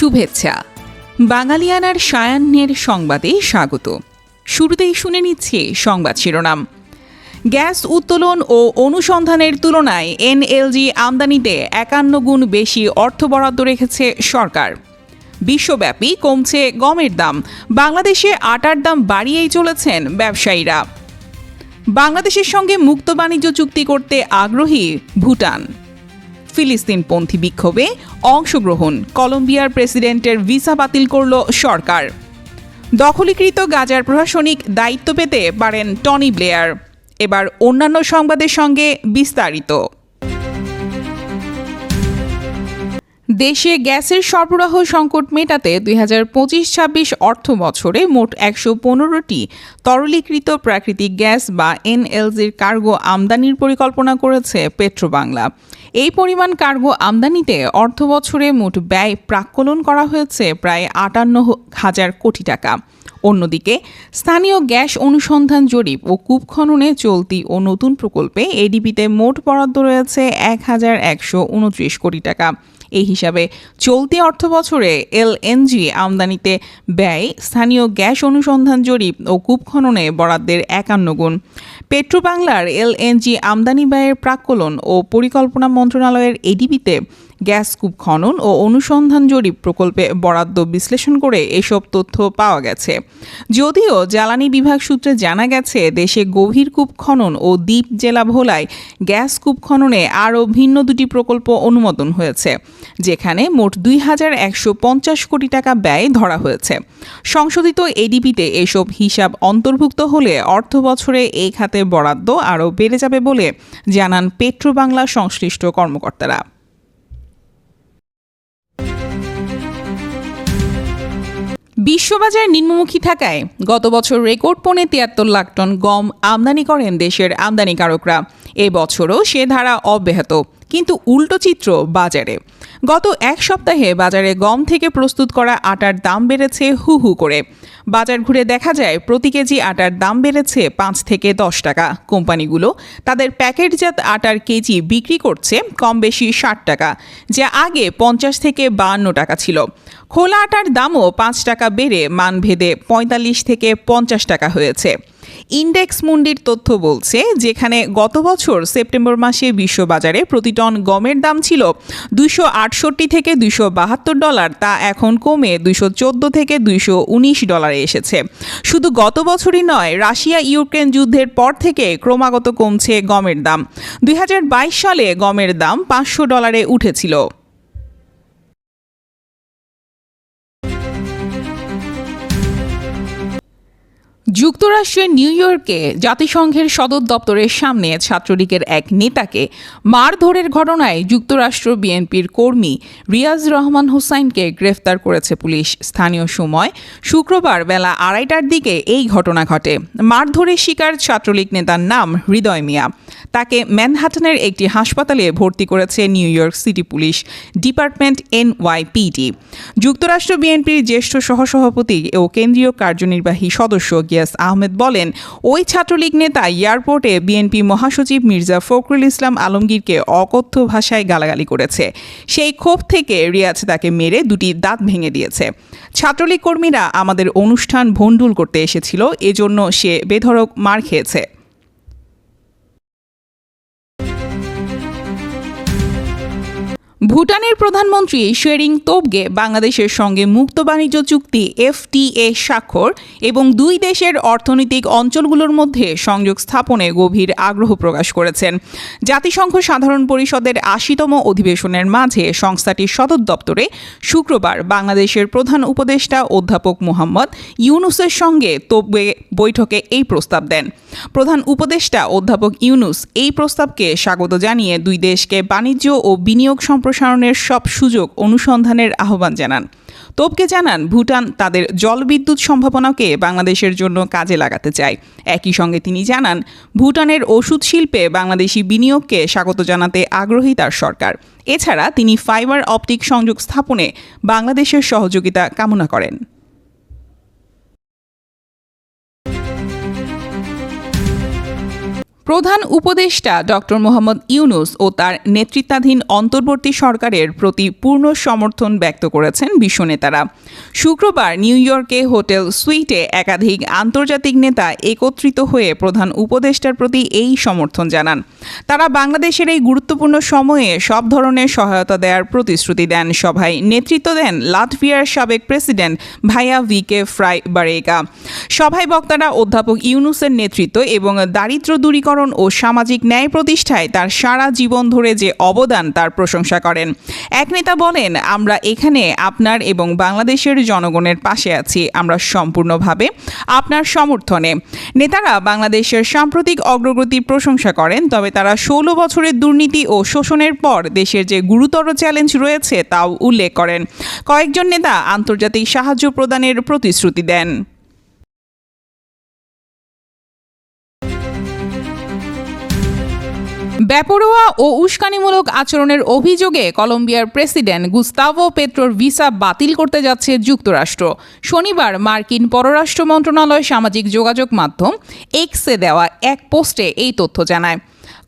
শুভেচ্ছা। বাঙালিয়ানার সায়ান্নের সংবাদে স্বাগত। শুরুতেই শুনে নিচ্ছে সংবাদ শিরোনাম। গ্যাস উত্তোলন ও অনুসন্ধানের তুলনায় এনএলজি আমদানিতে একান্ন গুণ বেশি অর্থ বরাদ্দ রেখেছে সরকার। বিশ্বব্যাপী কমছে গমের দাম। বাংলাদেশে আটার দাম বাড়িয়েই চলেছেন ব্যবসায়ীরা। বাংলাদেশের সঙ্গে মুক্ত বাণিজ্য চুক্তি করতে আগ্রহী ভুটান। ফিলিস্তিনপন্থী বিক্ষোভে অংশগ্রহণ। কলম্বিয়ার প্রেসিডেন্টের ভিসা বাতিল করল সরকার। দখলীকৃত গাজার প্রশাসনিক দায়িত্ব পেতে পারেন টনি ব্লেয়ার। এবার অন্যান্য সংবাদের সঙ্গে বিস্তারিত। দেশে গ্যাসের সরবরাহ সংকট মেটাতে দুই হাজার পঁচিশ ছাব্বিশ অর্থ বছরে মোট একশো পনেরোটি তরলীকৃত প্রাকৃতিক গ্যাস বা এনএলজির কার্গো আমদানির পরিকল্পনা করেছে পেট্রোবাংলা। এই পরিমাণ কার্গো আমদানিতে অর্থ বছরে মোট ব্যয় প্রাক্কলন করা হয়েছে প্রায় আটান্ন হাজার কোটি টাকা। অন্যদিকে, স্থানীয় গ্যাস অনুসন্ধান জরিপ ও কূপ খননে চলতি ও নতুন প্রকল্পে এডিপিতে মোট বরাদ্দ রয়েছে এক হাজার একশো উনত্রিশ কোটি টাকা। এই হিসাবে চলতি অর্থ বছরে এলএনজি আমদানিতে ব্যয়, স্থানীয় গ্যাস অনুসন্ধান জরিপ ও কূপ খননে বরাদ্দের একান্ন গুণ। পেট্রোবাংলার এলএনজি আমদানি ব্যয়ের প্রাক্কলন ও পরিকল্পনা মন্ত্রণালয়ের এডিবিতে গ্যাস কূপ খনন ও অনুসন্ধান জরিপ প্রকল্পে বরাদ্দ বিশ্লেষণ করে এসব তথ্য পাওয়া গেছে। যদিও জ্বালানি বিভাগ সূত্রে জানা গেছে, দেশে গভীর কূপ খনন ও দ্বীপ জেলা ভোলায় গ্যাস কূপ খননে আরও ভিন্ন দুটি প্রকল্প অনুমোদন হয়েছে, যেখানে মোট দুই হাজার একশো পঞ্চাশ কোটি টাকা ব্যয় ধরা হয়েছে। সংশোধিত এডিপিতে এসব হিসাব অন্তর্ভুক্ত হলে অর্থ বছরে এই খাতে বরাদ্দ আরও বেড়ে যাবে বলে জানান পেট্রো পেট্রোবাংলা সংশ্লিষ্ট কর্মকর্তারা। বিশ্ববাজার নিম্নমুখী থাকায় গত বছর রেকর্ড পৌনে তিয়াত্তর লাখ টন গম আমদানি করেন দেশের আমদানিকারকরা। এ বছরও সে ধারা অব্যাহত। কিন্তু উল্টো চিত্র বাজারে। গত এক সপ্তাহে বাজারে গম থেকে প্রস্তুত করা আটার দাম বেড়েছে হু হু করে। বাজার ঘুরে দেখা যায়, প্রতি কেজি আটার দাম বেড়েছে পাঁচ থেকে দশ টাকা। কোম্পানিগুলো তাদের প্যাকেটজাত আটার কেজি বিক্রি করছে কম বেশি ষাট টাকা, যা আগে পঞ্চাশ থেকে বাহান্ন টাকা ছিল। খোলা আটার দামও পাঁচ টাকা বেড়ে মানভেদে পঁয়তাল্লিশ থেকে পঞ্চাশ টাকা হয়েছে। ইন্ডেক্স মুন্ডির তথ্য বলছে, যেখানে গত বছর সেপ্টেম্বর মাসে বিশ্ববাজারে প্রতি টন গমের দাম ছিল দুইশো আটষট্টি থেকে দুইশো বাহাত্তর ডলার, তা এখন কমে দুইশো চোদ্দ থেকে দুইশো উনিশ ডলারে এসেছে। শুধু গত বছরই নয় রাশিয়া ইউক্রেন যুদ্ধের পর থেকে ক্রমাগত কমছে গমের দাম। দুই হাজার বাইশ সালে গমের দাম পাঁচশো ডলারে উঠেছিল। যুক্তরাষ্ট্রের নিউ ইয়র্কে জাতিসংঘের সদর দপ্তরের সামনে ছাত্রলীগের এক নেতাকে মারধরের ঘটনায় যুক্তরাষ্ট্র বিএনপির কর্মী রিয়াজ রহমান হুসাইনকে গ্রেফতার করেছে পুলিশ। স্থানীয় সময় শুক্রবার বেলা আড়াইটার দিকে এই ঘটনা ঘটে। মারধরের শিকার ছাত্রলীগ নেতার নাম হৃদয় মিয়া। তাকে ম্যানহাটনের একটি হাসপাতালে ভর্তি করেছে New York City police department NYPD. যুক্তরাষ্ট্র বিএনপির জ্যেষ্ঠ সহসভাপতি ও কেন্দ্রীয় কার্যনির্বাহী সদস্য গিয়াস আহমেদ বলেন, ওই ছাত্রলীগ নেতা এয়ারপোর্টে বিএনপি মহাসচিব মির্জা ফখরুল ইসলাম আলমগীরকে অকথ্য ভাষায় গালাগালি করেছে। সেই ক্ষোভ থেকে রিয়াজ তাকে মেরে দুটি দাঁত ভেঙে দিয়েছে। ছাত্রলীগ কর্মীরা আমাদের অনুষ্ঠান ভণ্ডুল করতে এসেছিল, এজন্য সে বেধরক মার খেয়েছে। ভুটানের প্রধানমন্ত্রী শেরিং তোবগে বাংলাদেশের সঙ্গে মুক্ত বাণিজ্য চুক্তি এফটিএ স্বাক্ষর এবং দুই দেশের অর্থনৈতিক অঞ্চলগুলোর মধ্যে সংযোগ স্থাপনে গভীর আগ্রহ প্রকাশ করেছেন। জাতিসংঘ সাধারণ পরিষদের আশিতম অধিবেশনের মাঝে সংস্থাটির সদর দপ্তরে শুক্রবার বাংলাদেশের প্রধান উপদেষ্টা অধ্যাপক মোহাম্মদ ইউনুসের সঙ্গে তোবগে বৈঠকে এই প্রস্তাব দেন। প্রধান উপদেষ্টা অধ্যাপক ইউনুস এই প্রস্তাবকে স্বাগত জানিয়ে দুই দেশকে বাণিজ্য ও বিনিয়োগ সম্প্রসারণের সব সুযোগ অনুসন্ধানের আহ্বান জানান। তোপকে জানান, ভুটান তাদের জলবিদ্যুৎ সম্ভাবনাকে বাংলাদেশের জন্য কাজে লাগাতে চায়। একই সঙ্গে তিনি জানান, ভুটানের ওষুধ শিল্পে বাংলাদেশি বিনিয়োগকে স্বাগত জানাতে আগ্রহী তার সরকার। এছাড়া তিনি ফাইবার অপটিক সংযোগ স্থাপনে বাংলাদেশের সহযোগিতা কামনা করেন। প্রধান উপদেষ্টা ডক্টর মোহাম্মদ ইউনুস ও তার নেতৃত্বাধীন অন্তর্বর্তী সরকারের প্রতি পূর্ণ সমর্থন ব্যক্ত করেছেন বিশ্বনেতারা শুক্রবার নিউ ইয়র্কে হোটেল সুইটে একাধিক আন্তর্জাতিক নেতা একত্রিত হয়ে প্রধান উপদেষ্টার প্রতি এই সমর্থন জানান। তারা বাংলাদেশের এই গুরুত্বপূর্ণ সময়ে সব ধরনের সহায়তা দেওয়ার প্রতিশ্রুতি দেন। সভায় নেতৃত্ব দেন লাটভিয়ার সাবেক প্রেসিডেন্ট ভাইয়া ভি কে ফ্রাই বারেকা সভায় বক্তারা অধ্যাপক ইউনুসের নেতৃত্ব এবং দারিদ্র দূরীকরণ ও সামাজিক ন্যায় প্রতিষ্ঠায় তার সারা জীবন ধরে যে অবদান, তার প্রশংসা করেন। এক নেতা বলেন, আমরা এখানে আপনার এবং বাংলাদেশের জনগণের পাশে আছি। আমরা সম্পূর্ণভাবে আপনার সমর্থনে। নেতারা বাংলাদেশের সাম্প্রতিক অগ্রগতির প্রশংসা করেন, তবে তারা ষোলো বছরের দুর্নীতি ও শোষণের পর দেশের যে গুরুতর চ্যালেঞ্জ রয়েছে, তাও উল্লেখ করেন। কয়েকজন নেতা আন্তর্জাতিক সাহায্য প্রদানের প্রতিশ্রুতি দেন। বেপরোয়া ও উস্কানিমূলক আচরণের অভিযোগে কলম্বিয়ার প্রেসিডেন্ট গুস্তাভো পেট্রোর ভিসা বাতিল করতে যাচ্ছে যুক্তরাষ্ট্র। শনিবার মার্কিন পররাষ্ট্র মন্ত্রণালয় সামাজিক যোগাযোগ মাধ্যম এক্সে দেওয়া এক পোস্টে এই তথ্য জানায়।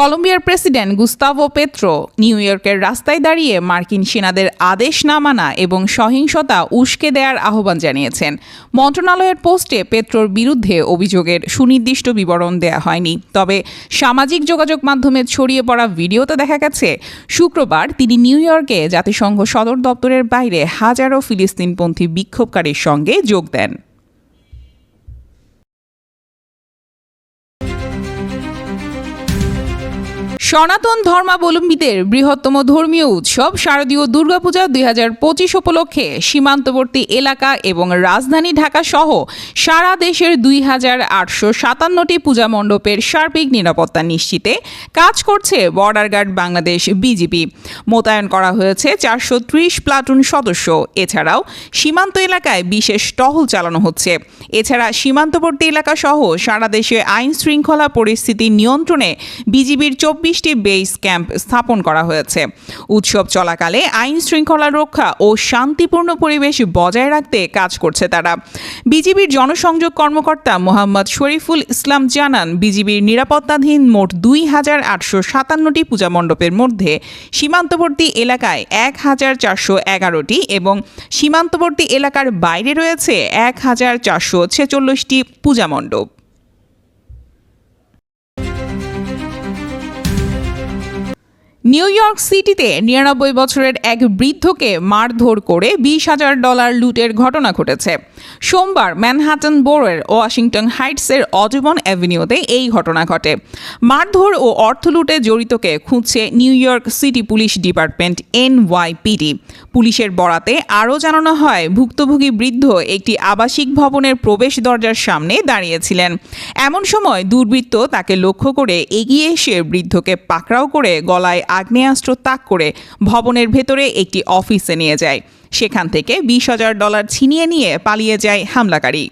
কলম্বিয়ার প্রেসিডেন্ট গুস্তাভো পেত্রো নিউ ইয়র্কের রাস্তায় দাঁড়িয়ে মার্কিন সেনাদের আদেশ না মানা এবং সহিংসতা উস্কে দেওয়ার আহ্বান জানিয়েছেন। মন্ত্রণালয়ের পোস্টে পেত্রোর বিরুদ্ধে অভিযোগের সুনির্দিষ্ট বিবরণ দেয়া হয়নি। তবে সামাজিক যোগাযোগ মাধ্যমে ছড়িয়ে পড়া ভিডিওতে দেখা গেছে, শুক্রবার তিনি নিউ ইয়র্কে জাতিসংঘ সদর দপ্তরের বাইরে হাজারো ফিলিস্তিনপন্থী বিক্ষোভকারীর সঙ্গে যোগ দেন। সনাতন ধর্মাবলম্বীদের বৃহত্তম ধর্মীয় উৎসব শারদীয় দুর্গাপূজা দুই হাজার পঁচিশ উপলক্ষে সীমান্তবর্তী এলাকা এবং রাজধানী ঢাকা সহ সারা দেশের দুই হাজার আটশো সাতান্নটি পূজা মণ্ডপের সার্বিক নিরাপত্তা নিশ্চিতে কাজ করছে বর্ডার গার্ড বাংলাদেশ বিজিবি মোতায়েন করা হয়েছে চারশো ত্রিশ প্লাটুন সদস্য। এছাড়াও সীমান্ত এলাকায় বিশেষ টহল চালানো হচ্ছে। এছাড়া সীমান্তবর্তী এলাকা সহ সারা দেশে আইন শৃঙ্খলা পরিস্থিতি নিয়ন্ত্রণে বিজিবির চব্বিশটি বেস ক্যাম্প স্থাপন করা হয়েছে। উৎসব চলাকালে আইন শৃঙ্খলা রক্ষা ও শান্তিপূর্ণ পরিবেশ বজায় রাখতে কাজ করছে তারা। বিজিবির জনসংযোগ কর্মকর্তা মোহাম্মদ শরীফুল ইসলাম জানান, বিজিবির নিরাপত্তাধীন মোট দুই হাজার আটশো সাতান্নটি পূজা মণ্ডপের মধ্যে সীমান্তবর্তী এলাকায় এক হাজার চারশো এগারোটি এবং সীমান্তবর্তী এলাকার বাইরে রয়েছে এক হাজার চারশো ছেচল্লিশটি পূজা মণ্ডপ। নিউ ইয়র্ক সিটিতে নিরানব্বই বছরের এক বৃদ্ধকে মারধর করে বিশ হাজার ডলার লুটের ঘটনা ঘটেছে। সোমবার ম্যানহাটন বোরোর ওয়াশিংটন হাইটসের অজীবন অ্যাভিনিউতে এই ঘটনা ঘটে। মারধর ও অর্থ লুটে জড়িতকে খুঁজছে New York City police department NYPD. পুলিশের বরাতে আরও জানানো হয়, ভুক্তভোগী বৃদ্ধ একটি আবাসিক ভবনের প্রবেশ দরজার সামনে দাঁড়িয়েছিলেন। এমন সময় দুর্বৃত্ত তাকে লক্ষ্য করে এগিয়ে এসে বৃদ্ধকে পাকড়াও করে গলায় আগ্নেয়াস্ত্র তাক করে ভবনের ভেতরে একটি অফিসে নিয়ে যায়। সেখান থেকে বিশ হাজার ডলার ছিনিয়ে নিয়ে পালিয়ে যায় হামলাকারী।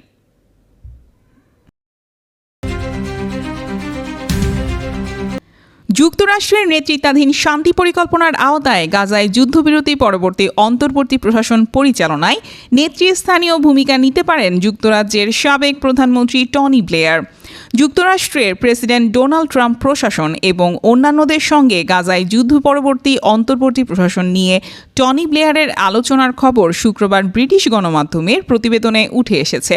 যুক্তরাষ্ট্রের নেতৃত্বাধীন শান্তি পরিকল্পনার আওতায় গাজায় যুদ্ধবিরতি পরবর্তী অন্তর্বর্তী প্রশাসন পরিচালনায় নেতৃস্থানীয় ভূমিকা নিতে পারেন যুক্তরাজ্যের সাবেক প্রধানমন্ত্রী টনি ব্লেয়ার। যুক্তরাষ্ট্রের প্রেসিডেন্ট ডোনাল্ড ট্রাম্প প্রশাসন এবং অন্যান্যদের সঙ্গে গাজায় যুদ্ধ পরবর্তী অন্তর্বর্তী প্রশাসন নিয়ে টনি ব্লেয়ারের আলোচনার খবর শুক্রবার ব্রিটিশ গণমাধ্যমের প্রতিবেদনে উঠে এসেছে।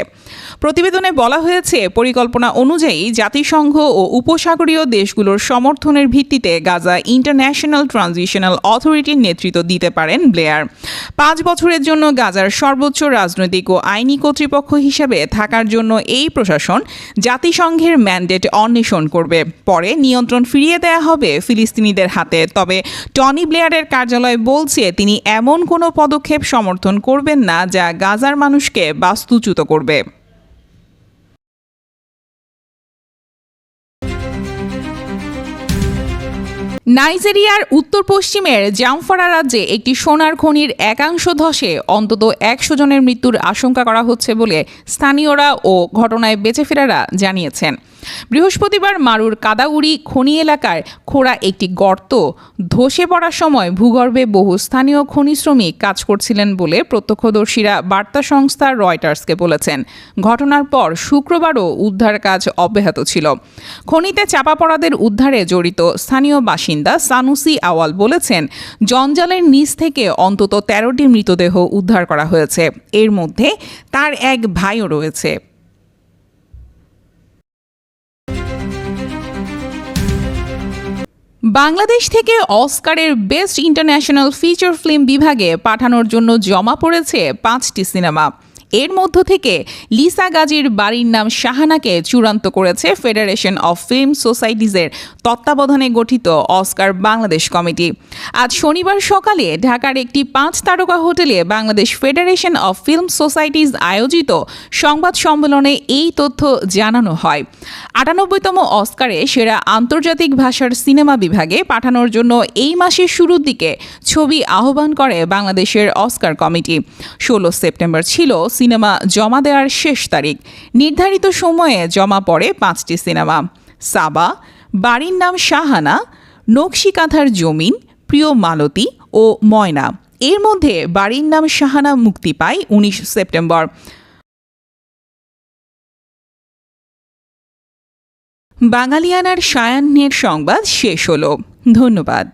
প্রতিবেদনে বলা হয়েছে, পরিকল্পনা অনুযায়ী জাতিসংঘ ও উপসাগরীয় দেশগুলোর সমর্থনের ভিত্তিতে গাজা ইন্টারন্যাশনাল ট্রানজিশনাল অথরিটির নেতৃত্ব দিতে পারেন ব্লেয়ার। পাঁচ বছরের জন্য গাজার সর্বোচ্চ রাজনৈতিক ও আইনি কর্তৃপক্ষ হিসেবে থাকার জন্য এই প্রশাসন জাতিসংঘের ম্যান্ডেট অন্বেষণ করবে। পরে নিয়ন্ত্রণ ফিরিয়ে দেয়া হবে ফিলিস্তিনিদের হাতে। তবে টনি ব্লেয়ারের কার্যালয় বলছে, তিনি এমন কোনো পদক্ষেপ সমর্থন করবেন না যা গাজার মানুষকে বাস্তুচ্যুত করবে। নাইজেরিয়ার উত্তর পশ্চিমের জামফারা রাজ্যে একটি সোনার খনির একাংশ ধসে, অন্তত একশো জনের মৃত্যুর আশঙ্কা করা হচ্ছে বলে স্থানীয়রা ও ঘটনায় বেঁচে ফেরারা জানিয়েছেন। বৃহস্পতিবার মারুর কাদাউড়ি খনি এলাকায় খোঁড়া একটি গর্ত ধসে পড়ার সময় ভূগর্ভে বহু স্থানীয় খনি শ্রমিক কাজ করছিলেন বলে প্রত্যক্ষদর্শীরা বার্তা সংস্থা রয়টার্সকে বলেছেন। ঘটনার পর শুক্রবারও উদ্ধার কাজ অব্যাহত ছিল। খনিতে চাপা পড়াদের উদ্ধারে জড়িত স্থানীয় বাসিন্দা সানুসি আওয়াল বলেছেন, জঞ্জালের নিচ থেকে অন্তত তেরোটি মৃতদেহ উদ্ধার করা হয়েছে। এর মধ্যে তার এক ভাইও রয়েছে। বাংলাদেশ থেকে অস্কারের বেস্ট ইন্টারন্যাশনাল ফিচার ফিল্ম বিভাগে পাঠানোর জন্য জমা পড়েছে পাঁচটি সিনেমা। এর মধ্য থেকে লিসা গাজীর বাড়ির নাম শাহানাকে চূড়ান্ত করেছে ফেডারেশন অফ ফিল্ম সোসাইটিজের তত্ত্বাবধানে গঠিত অস্কার বাংলাদেশ কমিটি। আজ শনিবার সকালে ঢাকার একটি পাঁচ তারকা হোটেলে Bangladesh federation of film societies আয়োজিত সংবাদ সম্মেলনে এই তথ্য জানানো হয়। আটানব্বইতম অস্কারে সেরা আন্তর্জাতিক ভাষার সিনেমা বিভাগে পাঠানোর জন্য এই মাসের শুরুর দিকে ছবি আহ্বান করে বাংলাদেশের অস্কার কমিটি। ষোলো সেপ্টেম্বর ছিল সিনেমা জমা দেওয়ার শেষ তারিখ। নির্ধারিত সময়ে জমা পড়ে পাঁচটি সিনেমা। সাবা, বাড়ির নাম শাহানা, নকশি কাঁথার জমিন, প্রিয় মালতী ও ময়না। এর মধ্যে বাড়ির নাম শাহানা মুক্তি পায় উনিশ সেপ্টেম্বর। বাঙালিয়ানার সায়ান্নের সংবাদ শেষ হলো। ধন্যবাদ।